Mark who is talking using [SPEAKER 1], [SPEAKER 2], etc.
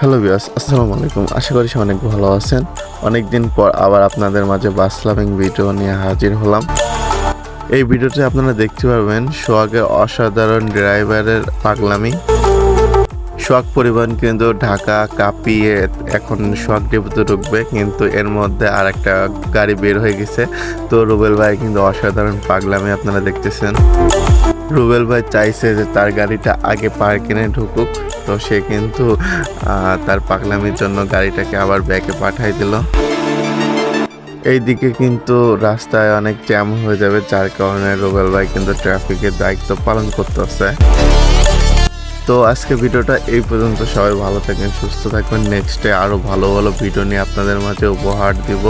[SPEAKER 1] Hello বিয়াস আসসালামু আলাইকুম। আশা করি অনেক ভালো আছেন। অনেক দিন পর আবার আপনাদের মাঝে বাস লাভিং ভিডিও নিয়ে হাজির হলাম। এই ভিডিওতে আপনারা দেখতে পারবেন সোহাগের অসাধারণ ড্রাইভারের পাগলামি। সোহাগ পরিবহন কিন্তু ঢাকা, কাঁপিয়ে এখন সোহাগ ডিপোতে ঢুকবে, কিন্তু এর মধ্যে আর একটা গাড়ি বের হয়ে গেছে। তো রুবেল ভাই, কিন্তু অসাধারণ পাগলামি আপনারা দেখতেছেন। রুবেল ভাই চাইছে যে তার গাড়িটা আগে পার্কিংয়ে ঢুকুক। তো সে কিন্তু তার পাগলামির জন্য গাড়িটাকে আবার ব্যাকে পাঠাই দিল। এইদিকে কিন্তু রাস্তায় অনেক জ্যাম হয়ে যাবে, যার কারণে রুবেল ভাই কিন্তু ট্রাফিকের দায়িত্ব পালন করতেছে। তো আজকে ভিডিওটা এই পর্যন্ত। সবাই ভালো থাকেন, সুস্থ থাকবেন নেক্সটে আরও ভালো ভালো ভিডিও নিয়ে আপনাদের মাঝে উপহার দিব।